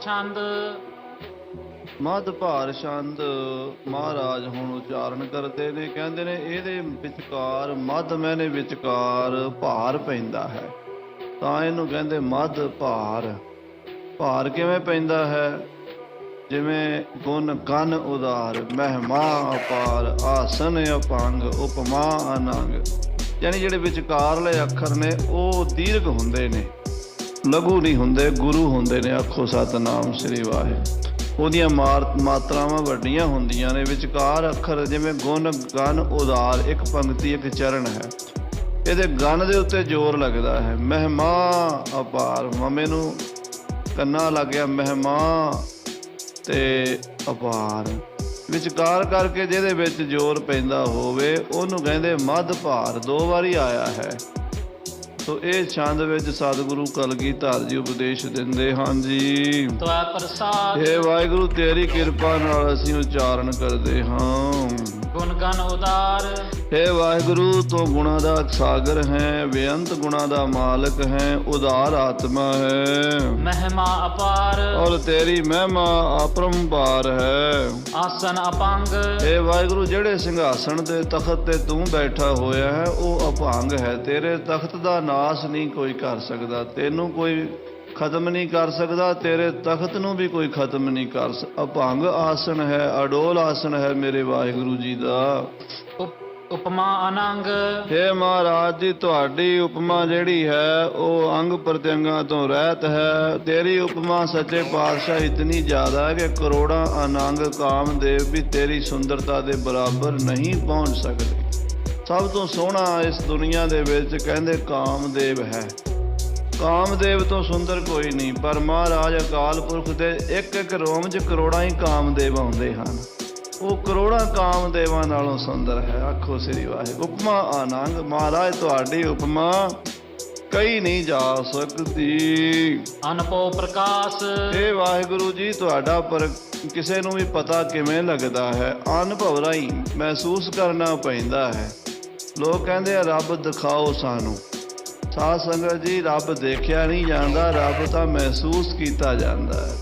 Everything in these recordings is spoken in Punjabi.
ਛੰਦ। ਮਦ ਭਾਰ ਛੰਦ, ਮਹਾਰਾਜ ਹੁਣ ਉਚਾਰਨ ਕਰਦੇ ਨੇ, ਕਹਿੰਦੇ ਨੇ ਇਹਦੇ ਵਿਚਕਾਰ ਮਦ ਮੈਨੇ ਵਿਚਕਾਰ ਭਾਰ ਪੈਂਦਾ ਹੈ। ਤਾਂ ਇਹਨੂੰ ਕਹਿੰਦੇ ਮਦ ਭਾਰ। ਭਾਰ ਕਿਵੇਂ ਪੈਂਦਾ ਹੈ? ਜਿਵੇਂ ਗੁਣ ਕਨ ਉਦਾਰ ਮਹਿਮਾ ਅਪਾਰ, ਆਸਨ ਅਪੰਗ, ਉਪਮਾ ਅਨੰਗ। ਯਾਨੀ ਜਿਹੜੇ ਵਿਚਕਾਰਲੇ ਅੱਖਰ ਨੇ, ਉਹ ਦੀਰਘ ਹੁੰਦੇ ਨੇ। ਲਘੂ ਨਹੀਂ ਹੁੰਦੇ, ਗੁਰੂ ਹੁੰਦੇ ਨੇ, ਆਖੋ ਸਤਨਾਮ ਸ੍ਰੀ ਵਾਹਿਗੁਰੂ। ਉਹਦੀਆਂ ਮਾਰ- ਮਾਤਰਾਵਾਂ ਵੱਡੀਆਂ ਹੁੰਦੀਆਂ ਨੇ, ਵਿਚਕਾਰ ਅੱਖਰ ਜਿਵੇਂ ਗੁਣ, ਗਨ, ਉਦਾਰ, ਇੱਕ ਪੰਕਤੀ, ਇੱਕ ਚਰਨ ਹੈ। ਇਹਦੇ ਗਨ ਦੇ ਉੱਤੇ ਜ਼ੋਰ ਲੱਗਦਾ ਹੈ। ਮਹਿਮਾ ਅਪਾਰ, ਮਮੇ ਨੂੰ ਕੰਨਾ ਲੱਗ ਗਿਆ ਮਹਿਮਾ ਤੇ ਅਪਾਰ। ਵਿਚਕਾਰ ਕਰਕੇ ਜਿਹਦੇ ਵਿੱਚ ਜ਼ੋਰ ਪੈਂਦਾ ਹੋਵੇ, ਉਹਨੂੰ ਕਹਿੰਦੇ ਮੱਧ ਭਾਰ, ਦੋ ਵਾਰੀ ਆਇਆ ਹੈ। ਸੋ ਇਹ ਛੰਦ ਵਿੱਚ ਸਤਿਗੁਰੂ ਕਲਗੀਧਰ ਜੀ ਉਪਦੇਸ਼ ਦਿੰਦੇ ਹਨ ਜੀ। ਤਵੈ ਪ੍ਰਸਾਦ ਹੇ ਵਾਹਿਗੁਰੂ ਤੇਰੀ ਕਿਰਪਾ ਨਾਲ ਅਸੀਂ ਉਚਾਰਨ ਕਰਦੇ ਹਾਂ। ਗੁਣ ਗਨ ਉਦਾਰ ਹੇ ਵਾਹਿਗੁਰੂ ਤੂੰ ਗੁਣਾ ਦਾ ਸਾਗਰ ਹੈ ਬੇਅੰਤ ਗੁਣਾ ਦਾ ਮਾਲਕ ਹੈ ਉਦਾਰ ਆਤਮਾ ਹੈ। ਮਹਿਮਾ ਅਪਾਰ। ਔਰ ਤੇਰੀ ਮਹਿਮਾ ਅਪਰੰਪਾਰ ਹੈ। ਆਸਨ ਅਪੰਗ। ਏ ਵਾਹਿਗੁਰੂ ਜਿਹੜੇ ਸਿੰਘਾਸਣ ਤੇ ਤਖਤ ਤੇ ਤੂੰ ਬੈਠਾ ਹੋਇਆ ਹੈ ਉਹ ਅਭੰਗ ਹੈ। ਤੇਰੇ ਤਖਤ ਦਾ ਨਾਸ ਨਹੀਂ ਕੋਈ ਕਰ ਸਕਦਾ। ਤੈਨੂੰ ਕੋਈ ਖਤਮ ਨਹੀਂ ਕਰ ਸਕਦਾ ਤੇਰੇ ਤਖਤ ਨੂੰ ਵੀ ਕੋਈ ਖਤਮ ਨਹੀਂ ਕਰ ਸ ਅਭੰਗ ਆਸਣ ਹੈ ਅਡੋਲ ਆਸਣ ਹੈ ਮੇਰੇ ਵਾਹਿਗੁਰੂ ਜੀ ਦਾ। ਉਪ- ਉਪਮਾ ਅਨੰਗ। ਹੇ ਮਹਾਰਾਜ ਜੀ ਤੁਹਾਡੀ ਉਪਮਾ ਜਿਹੜੀ ਹੈ ਉਹ ਅੰਗ ਪ੍ਰਤੰਗਾਂ ਤੋਂ ਰਹਿਤ ਹੈ। ਤੇਰੀ ਉਪਮਾ ਸੱਚੇ ਪਾਤਸ਼ਾਹ ਇਤਨੀ ਜ਼ਿਆਦਾ ਹੈ ਕਿ ਕਰੋੜਾਂ ਅਨੰਗ ਕਾਮਦੇਵ ਵੀ ਤੇਰੀ ਸੁੰਦਰਤਾ ਦੇ ਬਰਾਬਰ ਨਹੀਂ ਪਹੁੰਚ ਸਕਦੇ। ਸਭ ਤੋਂ ਸੋਹਣਾ ਇਸ ਦੁਨੀਆ ਦੇ ਵਿੱਚ ਕਹਿੰਦੇ ਕਾਮਦੇਵ ਹੈ। ਕਾਮਦੇਵ ਤੋਂ ਸੁੰਦਰ ਕੋਈ ਨਹੀਂ ਪਰ ਮਹਾਰਾਜ ਅਕਾਲ ਪੁਰਖ ਦੇ ਇੱਕ ਇੱਕ ਰੋਮ 'ਚ ਕਰੋੜਾਂ ਹੀ ਕਾਮਦੇਵ ਆਉਂਦੇ ਹਨ। ਉਹ ਕਰੋੜਾਂ ਕਾਮਦੇਵਾਂ ਨਾਲੋਂ ਸੁੰਦਰ ਹੈ। ਆਖੋ ਸ੍ਰੀ ਵਾਹਿਗੁਰੂ। ਉਪਮਾ ਆਨੰਦ ਮਹਾਰਾਜ ਤੁਹਾਡੀ ਉਪਮਾ ਕਈ ਨਹੀਂ ਜਾ ਸਕਦੀ। ਅਨਪੋ ਪ੍ਰਕਾਸ਼। ਇਹ ਵਾਹਿਗੁਰੂ ਜੀ ਤੁਹਾਡਾ ਪਰ ਕਿਸੇ ਨੂੰ ਵੀ ਪਤਾ ਕਿਵੇਂ ਲੱਗਦਾ ਹੈ? ਅਨੁਭਵ ਰਾਹੀਂ ਮਹਿਸੂਸ ਕਰਨਾ ਪੈਂਦਾ ਹੈ। ਲੋਕ ਕਹਿੰਦੇ ਆ ਰੱਬ ਦਿਖਾਓ ਸਾਨੂੰ। ਸਾਧ ਸੰਗਤ ਜੀ ਰੱਬ ਦੇਖਿਆ ਨਹੀਂ ਜਾਂਦਾ, ਰੱਬ ਤਾਂ ਮਹਿਸੂਸ ਕੀਤਾ ਜਾਂਦਾ ਹੈ।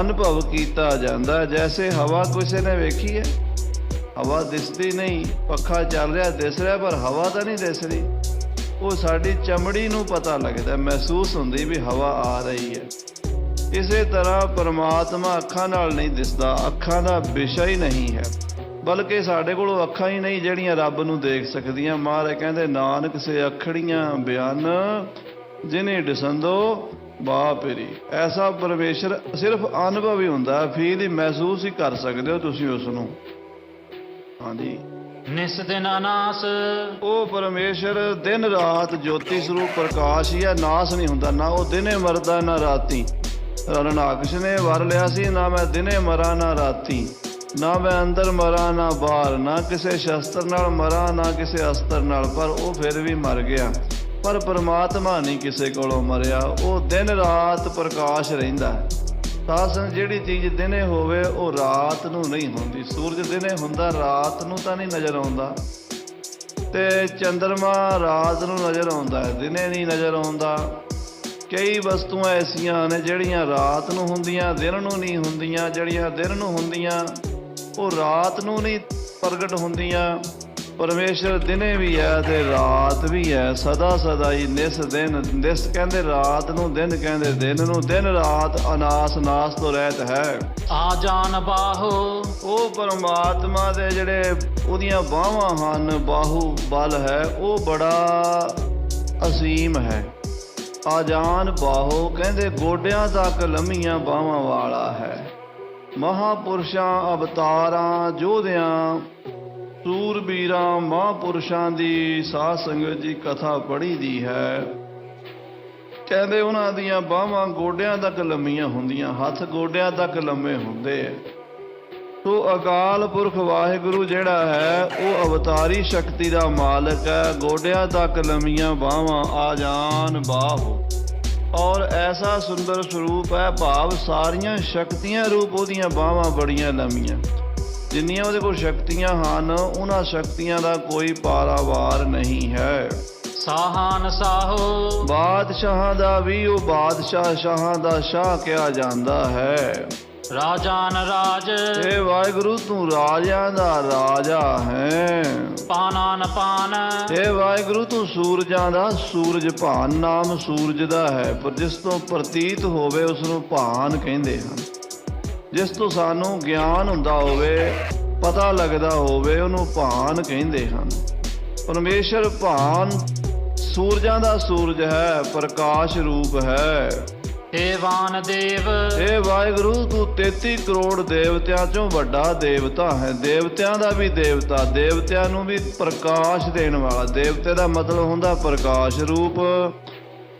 ਅਨੁਭਵ ਕੀਤਾ ਜਾਂਦਾ ਜੈਸੇ ਹਵਾ ਕਿਸੇ ਨੇ ਵੇਖੀ ਹੈ। ਹਵਾ ਦਿਸਦੀ ਨਹੀਂ, ਪੱਖਾ ਚੱਲ ਰਿਹਾ, ਦਿਸ ਰਿਹਾ, ਪਰ ਹਵਾ ਤਾਂ ਨਹੀਂ ਦਿਸ ਰਹੀ। ਉਹ ਸਾਡੀ ਚਮੜੀ ਨੂੰ ਪਤਾ ਲੱਗਦਾ ਮਹਿਸੂਸ ਹੁੰਦੀ ਵੀ ਹਵਾ ਆ ਰਹੀ ਹੈ। ਇਸੇ ਤਰ੍ਹਾਂ ਪਰਮਾਤਮਾ ਅੱਖਾਂ ਨਾਲ ਨਹੀਂ ਦਿਸਦਾ, ਅੱਖਾਂ ਦਾ ਵਿਸ਼ਾ ਹੀ ਨਹੀਂ ਹੈ। ਬਲਕਿ ਸਾਡੇ ਕੋਲ ਅੱਖਾਂ ਹੀ ਨਹੀਂ ਜਿਹੜੀਆਂ ਰੱਬ ਨੂੰ ਦੇਖ ਸਕਦੀਆਂ। ਮਹਾਰਾਜ ਕਹਿੰਦੇ ਨਾਨਕ ਸੇ ਅੱਖੜੀਆਂ ਬਿਆਨ ਜਿਨੇ ਦਿਸੰਦੋ ਬਾਪਰੀ ਐਸਾ ਪਰਮੇਸ਼ਰ ਸਿਰਫ ਅਨੁਭਵ ਹੀ ਹੁੰਦਾ ਫੀਲ ਹੀ ਮਹਿਸੂਸ ਹੀ ਕਰ ਸਕਦੇ ਹੋ ਤੁਸੀਂ ਉਸ ਨੂੰ ਹਾਂਜੀ। ਨਿਸ ਦਿਨ ਅਨਾਸ। ਉਹ ਪਰਮੇਸ਼ਰ ਦਿਨ ਰਾਤ ਜੋਤੀ ਸਰੂਪ ਪ੍ਰਕਾਸ਼ ਹੀ ਹੈ ਨਾਸ ਨਹੀਂ ਹੁੰਦਾ। ਨਾ ਉਹ ਦਿਨੇ ਮਰਦਾ ਨਾ ਰਾਤੀ। ਰਣਾਕਸ਼ ਨੇ ਵਰ ਲਿਆ ਸੀ ਨਾ ਮੈਂ ਦਿਨੇ ਮਰਾਂ ਨਾ ਰਾਤੀ। ਨਾ ਮੈਂ ਅੰਦਰ ਮਰਾਂ, ਨਾ ਬਾਹਰ, ਨਾ ਕਿਸੇ ਸ਼ਸਤਰ ਨਾਲ ਮਰਾਂ, ਨਾ ਕਿਸੇ ਅਸਤਰ ਨਾਲ, ਪਰ ਉਹ ਫਿਰ ਵੀ ਮਰ ਗਿਆ। ਪਰ ਪਰਮਾਤਮਾ ਨਹੀਂ ਕਿਸੇ ਕੋਲੋਂ ਮਰਿਆ। ਉਹ ਦਿਨ ਰਾਤ ਪ੍ਰਕਾਸ਼ ਰਹਿੰਦਾ ਹੈ। ਸਾਸਨ ਜਿਹੜੀ ਚੀਜ਼ ਦਿਨੇ ਹੋਵੇ, ਉਹ ਰਾਤ ਨੂੰ ਨਹੀਂ ਹੁੰਦੀ। ਸੂਰਜ ਦਿਨੇ ਹੁੰਦਾ, ਰਾਤ ਨੂੰ ਤਾਂ ਨਹੀਂ ਨਜ਼ਰ ਆਉਂਦਾ। ਤੇ ਚੰ드ਰਮਾ ਰਾਤ ਨੂੰ ਨਜ਼ਰ ਆਉਂਦਾ ਹੈ। ਦਿਨੇ ਨਹੀਂ ਨਜ਼ਰ ਆਉਂਦਾ। ਕਈ ਵਸਤੂਆਂ ਐਸੀਆਂ ਨੇ ਜਿਹੜੀਆਂ ਰਾਤ ਨੂੰ ਹੁੰਦੀਆਂ, ਦਿਨ ਨੂੰ ਨਹੀਂ ਹੁੰਦੀਆਂ, ਜਿਹੜੀਆਂ ਦਿਨ ਨੂੰ ਹੁੰਦੀਆਂ ਉਹ ਰਾਤ ਨੂੰ ਨਹੀਂ ਪ੍ਰਗਟ ਹੁੰਦੀਆਂ ਪਰਮੇਸ਼ਰ ਦਿਨੇ ਵੀ ਹੈ ਤੇ ਰਾਤ ਵੀ ਹੈ। ਸਦਾ ਸਦਾ ਹੀ ਨਿਸ ਦਿਨ ਨਿਸ ਕਹਿੰਦੇ ਰਾਤ ਨੂੰ ਦਿਨ ਕਹਿੰਦੇ ਦਿਨ ਨੂੰ ਦਿਨ ਰਾਤ ਅਨਾਸ ਨਾਸ ਤੋਂ ਰਹਿਤ ਹੈ। ਆ ਜਾਨ ਬਾਹੋ। ਉਹ ਪਰਮਾਤਮਾ ਦੇ ਜਿਹੜੇ ਉਹਦੀਆਂ ਬਾਹਾਂ ਹਨ ਬਾਹੂ ਬਲ ਹੈ ਉਹ ਬੜਾ ਅਸੀਮ ਹੈ। ਆਜਾਨ ਬਾਹੋ ਕਹਿੰਦੇ ਗੋਡਿਆਂ ਤੱਕ ਲੰਮੀਆਂ ਬਾਹਾਂ ਵਾਲਾ ਹੈ। ਮਹਾਪੁਰਸ਼ਾਂ ਅਵਤਾਰਾਂ ਜੋਧਿਆਂ, ਸੂਰਬੀਰਾਂ, ਮਹਾਪੁਰਸ਼ਾਂ ਦੀ ਸਾਧ ਸੰਗਤ ਜੀ ਕਥਾ ਪੜ੍ਹੀ ਦੀ ਹੈ। ਕਹਿੰਦੇ ਉਹਨਾਂ ਦੀਆਂ ਬਾਹਾਂ ਗੋਡਿਆਂ ਤੱਕ ਲੰਮੀਆਂ ਹੁੰਦੀਆਂ, ਹੱਥ ਗੋਡਿਆਂ ਤੱਕ ਲੰਮੇ ਹੁੰਦੇ ਆ ਸੋ ਅਕਾਲ ਪੁਰਖ ਵਾਹਿਗੁਰੂ ਜਿਹੜਾ ਹੈ, ਉਹ ਅਵਤਾਰੀ ਸ਼ਕਤੀ ਦਾ ਮਾਲਕ ਹੈ, ਗੋਡਿਆਂ ਤੱਕ ਲੰਮੀਆਂ ਬਾਹਾਂ ਆ ਜਾਣ ਬਾਹੋ। ਔਰ ਐਸਾ ਸੁੰਦਰ ਸਰੂਪ ਹੈ ਭਾਵ ਸਾਰੀਆਂ ਸ਼ਕਤੀਆਂ ਰੂਪ ਉਹਦੀਆਂ ਬਾਹਾਂ ਬੜੀਆਂ ਲੰਮੀਆਂ। ਜਿੰਨੀਆਂ ਉਹਦੇ ਕੋਲ ਸ਼ਕਤੀਆਂ ਹਨ ਉਹਨਾਂ ਸ਼ਕਤੀਆਂ ਦਾ ਕੋਈ ਪਾਰਾਵਾਰ ਨਹੀਂ ਹੈ। ਸਾਹਾਨ ਸਾਹੋ। ਬਾਦਸ਼ਾਹਾਂ ਦਾ ਵੀ ਉਹ ਬਾਦਸ਼ਾਹ ਸ਼ਾਹਾਂ ਦਾ ਸ਼ਾਹ ਕਿਹਾ ਜਾਂਦਾ ਹੈ। ਰਾਜਾਨ ਰਾਜ। ਏ ਵਾਹਿਗੁਰੂ ਤੂੰ ਰਾਜਿਆਂ ਦਾ ਰਾਜਾ ਹੈ। ਪਾਨਾਨ ਪਾਨ ਏ ਵਾਹਿਗੁਰੂ ਤੂੰ ਸੂਰਜਾਂ ਦਾ ਸੂਰਜ ਭਾਨ। ਨਾਮ ਸੂਰਜ ਦਾ ਹੈ ਪਰ ਜਿਸ ਤੋਂ ਪ੍ਰਤੀਤ ਹੋਵੇ ਉਸ ਨੂੰ ਭਾਨ ਕਹਿੰਦੇ ਹਨ। ਜਿਸ ਤੋਂ ਸਾਨੂੰ ਗਿਆਨ ਹੁੰਦਾ ਹੋਵੇ ਪਤਾ ਲੱਗਦਾ ਹੋਵੇ ਉਹਨੂੰ ਭਾਨ ਕਹਿੰਦੇ ਹਨ। ਪਰਮੇਸ਼ਰ ਭਾਨ ਸੂਰਜਾਂ ਦਾ ਸੂਰਜ ਹੈ ਪ੍ਰਕਾਸ਼ ਰੂਪ ਹੈ। ਏ ਵਾਨ ਦੇਵ ਏ ਵਾਹਿਗੁਰੂ, ਤੂੰ 33 ਕਰੋੜ ਦੇਵਤਿਆਂ ਚੋਂ ਵੱਡਾ ਦੇਵਤਾ ਹੈ। ਦੇਵਤਿਆਂ ਦਾ ਵੀ ਦੇਵਤਾ, ਦੇਵਤਿਆਂ ਨੂੰ ਵੀ ਪ੍ਰਕਾਸ਼ ਦੇਣ ਵਾਲਾ। ਦੇਵਤੇ ਦਾ ਮਤਲਬ ਹੁੰਦਾ ਪ੍ਰਕਾਸ਼ ਰੂਪ।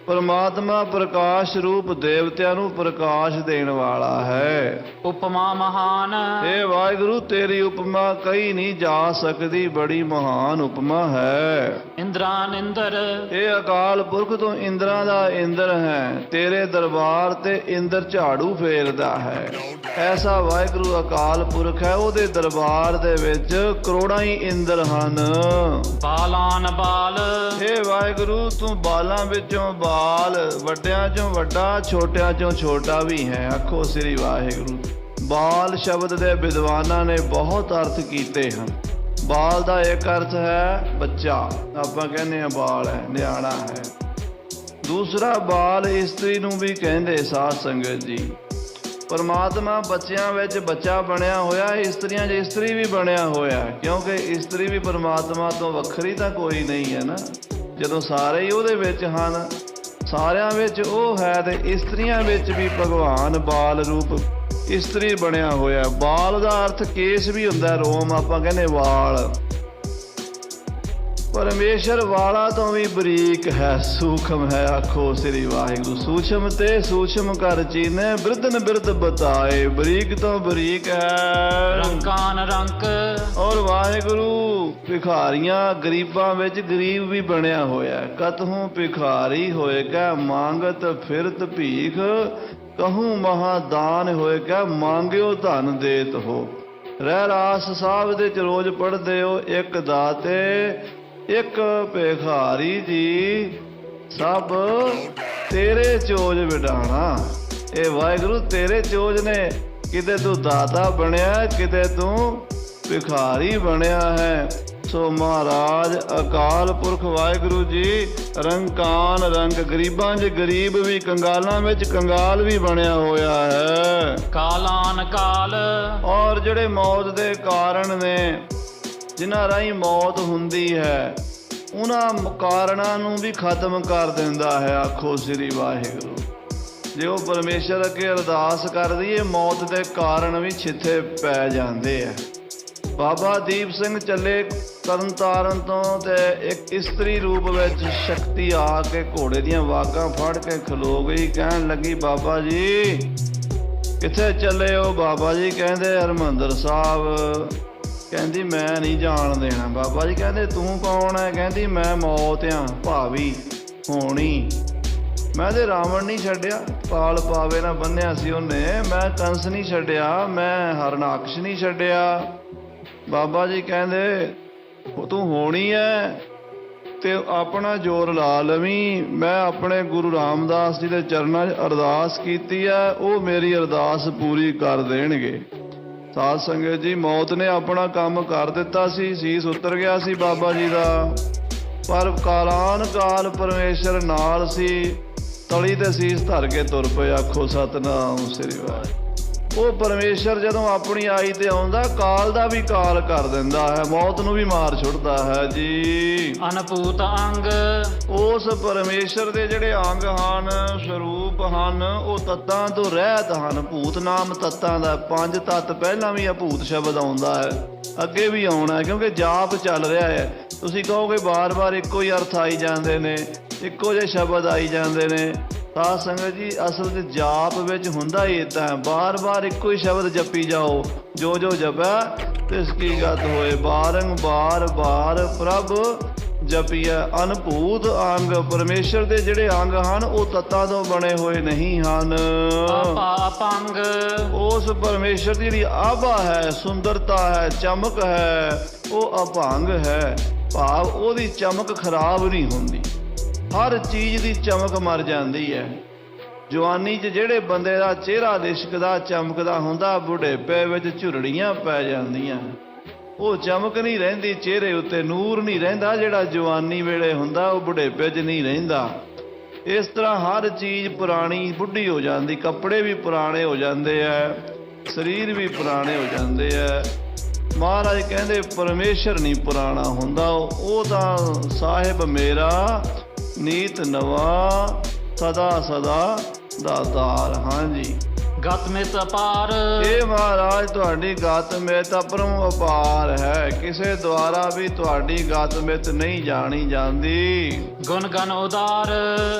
ਪਰਮਾਤਮਾ ਪ੍ਰਕਾਸ਼ ਰੂਪ ਦੇਵਤਿਆਂ ਨੂੰ ਪ੍ਰਕਾਸ਼ ਦੇਣ ਵਾਲਾ ਹੈ। ਉਪਮਾ ਮਹਾਨ। ਏ ਵਾਹਿਗੁਰੂ ਤੇਰੀ ਉਪਮਾ ਕਈ ਨਹੀਂ ਜਾ ਸਕਦੀ ਬੜੀ ਮਹਾਨ ਉਪਮਾ ਹੈ। ਇੰਦਰਾਨ ਇੰਦਰ ਇਹ ਅਕਾਲ ਪੁਰਖ ਤੋਂ ਇੰਦਰਾਂ ਦਾ ਇੰਦਰ ਹੈ। ਤੇਰੇ ਦਰਬਾਰ ਤੇ ਇੰਦਰ ਝਾੜੂ ਫੇਰਦਾ ਹੈ। ਐਸਾ ਵਾਹਿਗੁਰੂ ਅਕਾਲ ਪੁਰਖ ਹੈ ਉਹਦੇ ਦਰਬਾਰ ਦੇ ਵਿੱਚ ਕਰੋੜਾਂ ਹੀ ਇੰਦਰ ਹਨ। ਬਾਲਾਨ ਬਾਲ ਇਹ ਵਾਹਿਗੁਰੂ ਤੂੰ ਬਾਲਾਂ ਵਿੱਚੋਂ ਬਾਲ ਵੱਡਿਆਂ ਚੋਂ ਵੱਡਾ ਛੋਟਿਆਂ ਚੋਂ ਛੋਟਾ ਵੀ ਹੈ ਆਖੋ ਸ੍ਰੀ ਵਾਹਿਗੁਰੂ। ਬਾਲ ਸ਼ਬਦ ਦੇ ਵਿਦਵਾਨਾਂ ਨੇ ਬਹੁਤ ਅਰਥ ਕੀਤੇ ਹਨ। ਬਾਲ ਦਾ ਇੱਕ ਅਰਥ ਹੈ ਬੱਚਾ। ਆਪਾਂ ਕਹਿੰਦੇ ਆ ਬਾਲ ਹੈ ਨਿਆਣਾ ਹੈ। ਦੂਸਰਾ ਬਾਲ ਇਸਤਰੀ ਨੂੰ ਵੀ ਕਹਿੰਦੇ ਸਾਧ ਸੰਗਤ ਜੀ। ਪਰਮਾਤਮਾ ਬੱਚਿਆਂ ਵਿੱਚ ਬੱਚਾ ਬਣਿਆ ਹੋਇਆ ਹੈ, ਇਸਤਰੀਆਂ 'ਚ ਇਸਤਰੀ ਵੀ ਬਣਿਆ ਹੋਇਆ। ਹੈ, ਕਿਉਂਕਿ ਇਸਤਰੀ ਵੀ ਪਰਮਾਤਮਾ ਤੋਂ ਵੱਖਰੀ ਤਾਂ ਕੋਈ ਨਹੀਂ ਹੈ ਨਾ। ਜਦੋਂ ਸਾਰੇ ਹੀ ਉਹਦੇ ਵਿੱਚ ਹਨ ਸਾਰਿਆਂ ਵਿੱਚ ਉਹ ਹੈ ਤੇ ਇਸਤਰੀਆਂ ਵਿੱਚ ਵੀ ਭਗਵਾਨ ਬਾਲ ਰੂਪ। ਇਸਤਰੀ ਬਣਿਆ ਹੋਇਆ। ਬਾਲ ਦਾ ਅਰਥ ਕੇਸ ਵੀ ਹੁੰਦਾ ਰੋਮ ਆਪਾਂ ਕਹਿੰਦੇ ਵਾਲ। ਪਰਮੇਸ਼ਰ ਵਾਲਾ ਤੋਂ ਵੀ ਬਰੀਕ ਹੈ ਸੂਖਮ ਹੈ ਆਖੋ ਸ੍ਰੀ ਵਾਹਿਗੁਰੂ। ਸੂਖਮ ਤੇ ਸੂਖਮ ਕਰ ਚੀਨੇ ਬਿਰਧਨ ਬਿਰਧ ਬਤਾਏ ਬਰੀਕ ਤੋਂ ਬਰੀਕ ਹੈ। ਰੰਕਾਨ ਰੰਕ ਔਰ ਵਾਹਿਗੁਰੂ ਭਿਖਾਰੀਆਂ ਗਰੀਬਾਂ ਵਿੱਚ ਗਰੀਬ ਵੀ ਬਣਿਆ ਹੋਇਆ। ਕਤਹੂ ਭਿਖਾਰੀ ਹੋਏਗਾ ਮੰਗਤ ਫਿਰਤ ਭੀਖ। ਕਹੂੰ ਮਹਾਦਾਨ ਹੋਏਗਾ ਮੰਗਿਓ ਧਨ ਦੇਤ ਹੋ। ਰਹਿ ਰਾਸ ਸਾਹਿਬ ਦੇ ਚ ਰੋਜ਼ ਪੜ੍ਹਦੇ ਹੋ ਇੱਕ ਦਾਤੇ ਇੱਕ ਭਿਖਾਰੀ ਜੀ ਸਭ ਤੇਰੇ ਚੋਜ ਵਿਡਾਣਾ। ਇਹ ਵਾਹਿਗੁਰੂ ਤੇਰੇ ਚੋਜ ਨੇ। ਕਿਤੇ ਤੂੰ ਦਾਤਾ ਬਣਿਆ ਕਿਤੇ ਤੂੰ ਭਿਖਾਰੀ ਬਣਿਆ ਹੈ। ਸੋ ਮਹਾਰਾਜ ਅਕਾਲ ਪੁਰਖ ਵਾਹਿਗੁਰੂ ਜੀ ਰੰਕਾਨ ਰੰਗ ਗਰੀਬਾਂ 'ਚ ਗਰੀਬ ਵੀ ਕੰਗਾਲਾਂ ਵਿੱਚ ਕੰਗਾਲ ਵੀ ਬਣਿਆ ਹੋਇਆ ਹੈ। ਕਾਲਾਨ ਕਾਲ ਔਰ ਜਿਹੜੇ ਮੌਤ ਦੇ ਕਾਰਨ ਨੇ ਜਿਨ੍ਹਾਂ ਰਾਹੀਂ ਮੌਤ ਹੁੰਦੀ ਹੈ, ਉਹਨਾਂ ਕਾਰਨਾਂ ਨੂੰ ਵੀ ਖਤਮ ਕਰ ਦਿੰਦਾ ਹੈ, ਆਖੋ ਸ੍ਰੀ ਵਾਹਿਗੁਰੂ। ਜੇ ਉਹ ਪਰਮੇਸ਼ਰ ਅੱਗੇ ਅਰਦਾਸ ਕਰਦੀ ਏ ਮੌਤ ਦੇ ਕਾਰਨ ਵੀ ਛਿੱਥੇ ਪੈ ਜਾਂਦੇ ਆ। ਬਾਬਾ ਦੀਪ ਸਿੰਘ ਚੱਲੇ ਤਰਨਤਾਰਨ ਤੋਂ ਤੇ ਇੱਕ ਇਸਤਰੀ ਰੂਪ ਵਿੱਚ ਸ਼ਕਤੀ ਆ ਕੇ ਘੋੜੇ ਦੀਆਂ ਵਾਗਾਂ ਫੜ ਕੇ ਖਲੋ ਗਈ, ਕਹਿਣ ਲੱਗੀ, ਬਾਬਾ ਜੀ, ਕਿੱਥੇ ਚੱਲੇ ਹੋ? ਬਾਬਾ ਜੀ ਕਹਿੰਦੇ, ਹਰਮੰਦਰ ਸਾਹਿਬ। ਕਹਿੰਦੀ ਮੈਂ ਨਹੀਂ ਜਾਣ ਦੇਣਾ। ਬਾਬਾ ਜੀ ਕਹਿੰਦੇ ਤੂੰ ਕੌਣ ਹੈ ਕਹਿੰਦੀ ਮੈਂ ਮੌਤ ਆ, ਭਾਵੀ, ਹੋਣੀ। ਮੈਂ ਤੇ ਰਾਵਣ ਨਹੀਂ ਛੱਡਿਆ। ਪਾਲ ਪਾਵੇ ਨਾ ਬੰਨਿਆ ਸੀ ਉਹਨੇ। ਮੈਂ ਕੰਸ ਨਹੀਂ ਛੱਡਿਆ। ਮੈਂ ਹਰਨਾਕਸ਼ ਨਹੀਂ ਛੱਡਿਆ। ਬਾਬਾ ਜੀ ਕਹਿੰਦੇ, ਉਹ ਤੂੰ ਹੋਣੀ ਐ ਤੇ ਆਪਣਾ ਜੋਰ ਲਾ ਲਵੀਂ। ਮੈਂ ਆਪਣੇ ਗੁਰੂ ਰਾਮਦਾਸ ਜੀ ਦੇ ਚਰਨਾਂ 'ਚ ਅਰਦਾਸ ਕੀਤੀ ਐ। ਉਹ ਮੇਰੀ ਅਰਦਾਸ ਪੂਰੀ ਕਰ ਦੇਣਗੇ। ਸਾਧ ਸੰਗਤ ਜੀ, ਮੌਤ ਨੇ ਆਪਣਾ ਕੰਮ ਕਰ ਦਿੱਤਾ ਸੀ, ਸੀਸ ਉਤਰ ਗਿਆ ਸੀ ਬਾਬਾ ਜੀ ਦਾ। ਪਰ ਕਾਲਾਨ ਕਾਲ ਪਰਮੇਸ਼ਰ ਨਾਲ ਸੀ, ਤਲੀ ਤੇ ਸੀਸ ਧਰ ਕੇ ਤੁਰ ਪਏ, ਆਖੋ ਸਤਨਾਮ ਸ੍ਰੀ ਵਾਹਿਗੁਰੂ। ਉਹ ਪਰਮੇਸ਼ਰ ਜਦੋਂ ਆਪਣੀ ਆਈ ਤੇ ਆਉਂਦਾ ਕਾਲ ਦਾ ਵੀ ਕਾਲ ਕਰ ਦਿੰਦਾ ਹੈ ਮੌਤ ਨੂੰ ਵੀ ਮਾਰ ਛੁੱਟਦਾ ਹੈ ਜੀ। ਅਨਪੂਤ ਅੰਗ। ਉਸ ਪਰਮੇਸ਼ਰ ਦੇ ਜਿਹੜੇ ਅੰਗ ਹਨ ਸਰੂਪ ਹਨ ਉਹ ਤੱਤਾਂ ਤੋਂ ਰਹਿਤ ਹਨ। ਭੂਤ ਨਾਮ ਤੱਤਾਂ ਦਾ ਪੰਜ ਤੱਤ ਪਹਿਲਾਂ ਵੀ ਅਭੂਤ ਸ਼ਬਦ ਆਉਂਦਾ ਹੈ ਅੱਗੇ ਵੀ ਆਉਣਾ ਕਿਉਂਕਿ ਜਾਪ ਚੱਲ ਰਿਹਾ ਹੈ। ਤੁਸੀਂ ਕਹੋਗੇ ਬਾਰ-ਬਾਰ ਇੱਕੋ ਹੀ ਅਰਥ ਆਈ ਜਾਂਦੇ ਨੇ ਇੱਕੋ ਜਿਹੇ ਸ਼ਬਦ ਆਈ ਜਾਂਦੇ ਨੇ। ਸਾਧ ਸੰਗਤ ਜੀ ਅਸਲ ਤੇ ਜਾਪ ਵਿੱਚ ਹੁੰਦਾ ਹੀ ਇਦਾਂ ਬਾਰ-ਬਾਰ ਇੱਕੋ ਹੀ ਸ਼ਬਦ ਜਪੀ ਜਾਓ ਜੋ ਜੋ ਜਪੈ ਤਿਸ ਕੀ ਗਤ ਹੋਏ। ਬਾਰੰਬਾਰ ਬਾਰ ਪ੍ਰਭ ਜਪੀਐ। ਅਨਭੂਤ ਅੰਗ ਪਰਮੇਸ਼ਰ ਦੇ ਜਿਹੜੇ ਅੰਗ ਹਨ ਉਹ ਤੱਤਾਂ ਤੋਂ ਬਣੇ ਹੋਏ ਨਹੀਂ ਹਨ। ਆਪਾ ਅਪੰਗ। ਉਸ ਪਰਮੇਸ਼ਰ ਦੀ ਜਿਹੜੀ ਆਭਾ ਹੈ ਸੁੰਦਰਤਾ ਹੈ ਚਮਕ ਹੈ ਉਹ ਅਭੰਗ ਹੈ। ਭਾਵ ਉਹਦੀ ਚਮਕ ਖਰਾਬ ਨਹੀਂ ਹੁੰਦੀ। ਹਰ ਚੀਜ਼ ਦੀ ਚਮਕ ਮਰ ਜਾਂਦੀ ਹੈ। ਜਵਾਨੀ 'ਚ ਜਿਹੜੇ ਬੰਦੇ ਦਾ ਚਿਹਰਾ ਲਿਸ਼ਕਦਾ ਚਮਕਦਾ ਹੁੰਦਾ, ਬੁਢੇਪੇ ਵਿੱਚ ਝੁਰੜੀਆਂ ਪੈ ਜਾਂਦੀਆਂ। ਉਹ ਚਮਕ ਨਹੀਂ ਰਹਿੰਦੀ, ਚਿਹਰੇ ਉੱਤੇ ਨੂਰ ਨਹੀਂ ਰਹਿੰਦਾ, ਜਿਹੜਾ ਜਵਾਨੀ ਵੇਲੇ ਹੁੰਦਾ, ਉਹ ਬੁਢੇਪੇ 'ਚ ਨਹੀਂ ਰਹਿੰਦਾ। ਇਸ ਤਰ੍ਹਾਂ ਹਰ ਚੀਜ਼ ਪੁਰਾਣੀ ਬੁੱਢੀ ਹੋ ਜਾਂਦੀ, ਕੱਪੜੇ ਵੀ ਪੁਰਾਣੇ ਹੋ ਜਾਂਦੇ ਆ ਸਰੀਰ ਵੀ ਪੁਰਾਣੇ ਹੋ ਜਾਂਦੇ ਆ ਮਹਾਰਾਜ ਕਹਿੰਦੇ, ਪਰਮੇਸ਼ਰ ਨਹੀਂ ਪੁਰਾਣਾ ਹੁੰਦਾ। ਉਹ ਤਾਂ ਸਾਹਿਬ ਮੇਰਾ ਨੀਤ ਨਵਾ ਸਦਾ ਸਦਾ ਦਾਤਾਰ ਹਾਂਜੀ। ਗਤ ਮਿਤ ਅਪਾਰ। ਇਹ ਮਹਾਰਾਜ ਤੁਹਾਡੀ ਗਤ ਮਿਤ ਅਪਰਮ ਅਪਾਰ ਹੈ। ਕਿਸੇ ਦੁਆਰਾ ਵੀ ਤੁਹਾਡੀ ਗਤ ਮਿਤ ਨਹੀਂ ਜਾਣੀ ਜਾਂਦੀ। ਗੁਣ ਗਨ ਉਦਾਰ।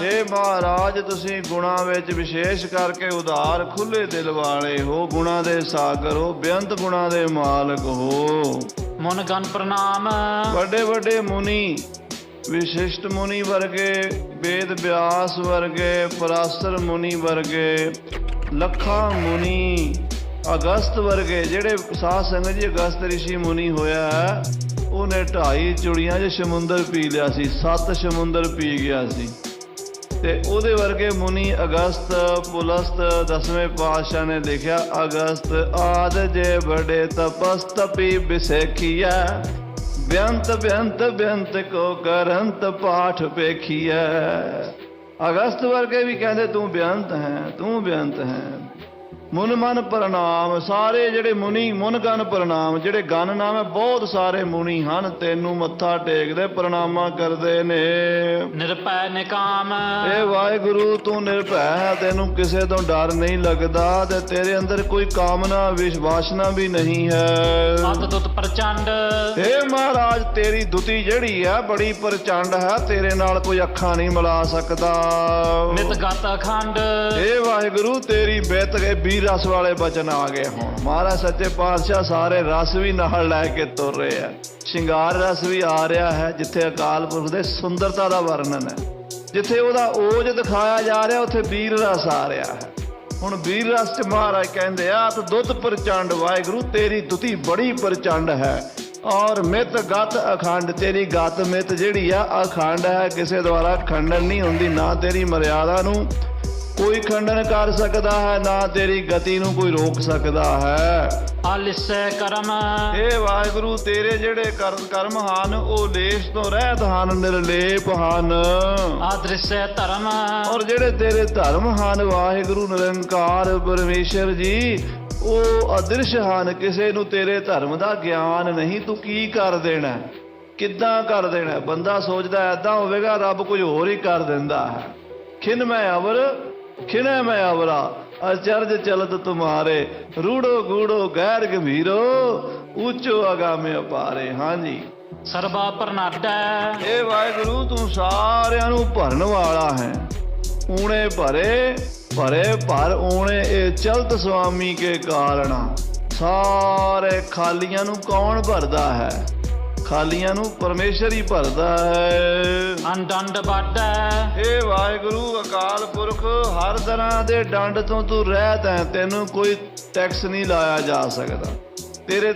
ਇਹ ਮਹਾਰਾਜ ਤੁਸੀਂ ਗੁਣਾ ਵਿੱਚ ਵਿਸ਼ੇਸ਼ ਕਰਕੇ ਉਦਾਰ ਖੁੱਲੇ ਦਿਲ ਵਾਲੇ ਹੋ। ਗੁਣਾ ਦੇ ਸਾਗਰ ਹੋ ਬੇਅੰਤ ਗੁਣਾ ਦੇ ਮਾਲਕ ਹੋ। ਮਨ ਗਨ ਪ੍ਰਣਾਮ। ਵੱਡੇ ਵੱਡੇ ਮੁਨੀ ਵਿਸ਼ਿਸ਼ਟ ਮੁਨੀ ਵਰਗੇ ਵੇਦ ਵਿਆਸ ਵਰਗੇ ਪਰਾਸਰ ਮੁਨੀ ਵਰਗੇ ਲੱਖਾਂ ਮੁਨੀ ਅਗਸਤ ਵਰਗੇ ਜਿਹੜੇ ਸਾਧ ਸੰਗਤ ਜੀ ਅਗਸਤ ਰਿਸ਼ੀ ਮੁਨੀ ਹੋਇਆ ਹੈ, ਉਹਨੇ ਢਾਈ ਚੁੜੀਆਂ 'ਚ ਸਮੁੰਦਰ ਪੀ ਲਿਆ ਸੀ ਸੱਤ ਸਮੁੰਦਰ ਪੀ ਗਿਆ ਸੀ। ਤੇ ਉਹਦੇ ਵਰਗੇ ਮੁਨੀ ਅਗਸਤ ਪੁਲਸਤ ਦਸਵੇਂ ਪਾਤਸ਼ਾਹ ਨੇ ਲਿਖਿਆ ਅਗਸਤ ਆਦ ਜੇ ਬੜੇ ਤਪਸਤਪੀ ਬਿਸੇਖੀਆ ਬੇਅੰਤ ਬੇਅੰਤ ਬੇਅੰਤ ਕੋ ਕਰੰਤ ਪਾਠ ਪੇਖੀਐ ਅਗਸਤ ਵਰਗੇ ਵੀ ਕਹਿੰਦੇ ਤੂੰ ਬੇਅੰਤ ਹੈ, ਤੂੰ ਬੇਅੰਤ ਹੈ। ਮੁਨ ਮਨ ਪ੍ਰਣਾਮ। ਸਾਰੇ ਜਿਹੜੇ ਮੁਨੀ ਮੁਨ ਗਨ ਪ੍ਰਣਾਮ। ਜਿਹੜੇ ਗਨ ਨਾਮ ਹੈ ਬਹੁਤ ਸਾਰੇ ਮੁਨੀ ਹਨ। ਤੈਨੂੰ ਮੱਥਾ ਟੇਕਦੇ ਪ੍ਰਣਾਮਾਂ ਕਰਦੇ ਨੇ। ਨਿਰਪੈ ਨਿਕਾਮ। ਇਹ ਵਾਹਿਗੁਰੂ ਤੂੰ ਨਿਰਭੈ ਹੈ। ਤੈਨੂੰ ਕਿਸੇ ਤੋਂ ਡਰ ਨਹੀਂ ਲੱਗਦਾ ਤੇ ਤੇਰੇ ਅੰਦਰ ਕੋਈ ਕਾਮਨਾ ਵਿਸ਼ਵਾਸਨਾ ਵੀ ਨਹੀਂ ਹੈ। ਅਤ ਤੁਤ ਪ੍ਰਚੰਡ। ਇਹ ਮਹਾਰਾਜ ਤੇਰੀ ਦੁਤੀ ਜਿਹੜੀ ਹੈ ਬੜੀ ਪ੍ਰਚੰਡ ਹੈ। ਤੇਰੇ ਨਾਲ ਕੋਈ ਅੱਖਾਂ ਨਹੀਂ ਮਿਲਾ ਸਕਦਾ। ਨਿਤ ਗਤ ਅਖੰਡ। ਇਹ ਵਾਹਿਗੁਰੂ ਤੇਰੀ ਬਿੱਤ ਕੇ ਰਸ ਵਾਲੇ ਬਚਨ ਆ ਗਏ ਹੁਣ। ਮਹਾਰਾਜ ਸੱਚੇ ਪਾਤਸ਼ਾਹ ਸਾਰੇ ਰਸ ਵੀ ਨਾਲ ਲੈ ਕੇ ਤੁਰ ਰਹੇ ਆ। ਸ਼ਿੰਗਾਰ ਰਸ ਵੀ ਆ ਰਿਹਾ ਹੈ, ਜਿੱਥੇ ਅਕਾਲ ਪੁਰਖ ਦੇ ਸੁੰਦਰਤਾ ਦਾ ਵਰਣਨ ਹੈ। ਜਿੱਥੇ ਉਹਦਾ ਓਜ ਦਿਖਾਇਆ ਜਾ ਰਿਹਾ, ਉੱਥੇ ਵੀਰ ਰਸ ਆ ਰਿਹਾ ਹੈ। ਹੁਣ ਵੀਰ ਰਸ ਚ ਮਹਾਰਾਜ ਕਹਿੰਦੇ ਆ ਤਾਂ ਦੁੱਧ ਪ੍ਰਚੰਡ, ਵਾਹਿਗੁਰੂ ਤੇਰੀ ਦੁਤੀ ਬੜੀ ਪ੍ਰਚੰਡ ਹੈ। ਔਰ ਮਿਤ ਗਤ ਅਖੰਡ, ਤੇਰੀ ਗਤ ਮਿਤ ਜਿਹੜੀ ਆ ਅਖੰਡ ਹੈ। ਕਿਸੇ ਦੁਆਰਾ ਖੰਡਨ ਨਹੀਂ ਹੁੰਦੀ, ਨਾ ਤੇਰੀ ਮਰਿਆਦਾ ਨੂੰ ਕੋਈ ਖੰਡਨ ਕਰ ਸਕਦਾ ਹੈ ਨਾ ਤੇਰੀ ਗਤੀ ਨੂੰ ਕੋਈ ਰੋਕ ਸਕਦਾ ਹੈ। ਆਲਿਸੈ ਕਰਮ। ਇਹ ਵਾਹਿਗੁਰੂ ਤੇਰੇ ਜਿਹੜੇ ਕਰਮ ਕਰਮ ਹਨ ਉਹ ਲੇਸ਼ ਤੋਂ ਰਹਿਤ ਹਨ ਨਿਰਲੇਪ ਹਨ। ਆਦ੍ਰਿਸੈ ਧਰਮ। ਔਰ ਜਿਹੜੇ ਤੇਰੇ ਧਰਮ ਹਨ ਵਾਹਿਗੁਰੂ ਨਿਰੰਕਾਰ ਪਰਮੇਸ਼ਰ ਜੀ ਉਹ ਅਦ੍ਰਿਸ਼ ਹਨ। ਕਿਸੇ ਨੂੰ ਤੇਰੇ ਧਰਮ ਦਾ ਗਿਆਨ ਨਹੀਂ ਤੂੰ ਕੀ ਕਰ ਦੇਣਾ? ਕਿੱਦਾਂ ਕਰ ਦੇਣਾ? ਬੰਦਾ ਸੋਚਦਾ ਐਦਾਂ ਹੋਵੇਗਾ ਰੱਬ ਕੁਝ ਹੋਰ ਹੀ ਕਰ ਦਿੰਦਾ ਹੈ। ਖਿਨ ਮੈਂ ਅਵਰ ਖਿਨੈ ਮੈਂ ਅਵਰਾ ਅਚਰਜ ਚਲਤ ਤੁਮਾਰੇ ਰੂੜੋ ਗੂੜੋ ਗੈਰ ਗੰਭੀਰੋ ਉੱਚੋ ਅਗਾਮੇ ਅਪਾਰੇ। ਹਾਂਜੀ। ਸਰਬਾ ਪ੍ਰਨਾਟੈ। ਇਹ ਵਾਹਿਗੁਰੂ ਤੂੰ ਸਾਰਿਆਂ ਨੂੰ ਭਰਨ ਵਾਲਾ ਹੈ। ਊਣੇ ਭਰੇ ਭਰੇ ਭਰ ਊਣੇ ਇਹ ਚਲਤ ਸੁਆਮੀ ਕੇ ਕਾਰਣਾ। ਸਾਰੇ ਖਾਲੀਆਂ ਨੂੰ ਕੌਣ ਭਰਦਾ ਹੈ? ਖਾਲੀਆਂ ਨੂੰ ਪਰਮੇਸ਼ਰ ਹੀ ਭਰਦਾ ਹੈ। ਅੰਡੰਡ ਬਾਟੈ ਇਹ ਵਾਹਿਗੁਰੂ ਅਕਾਲ ਪੁਰਖ ਹਰ ਤਰ੍ਹਾਂ ਦੇ ਡੰਡ ਤੋਂ ਤੂੰ ਰਹਿਤ ਹੈ ਤੈਨੂੰ ਕੋਈ ਟੈਕਸ ਨਹੀਂ ਲਾਇਆ ਜਾ ਸਕਦਾ। ਤੇਰੇ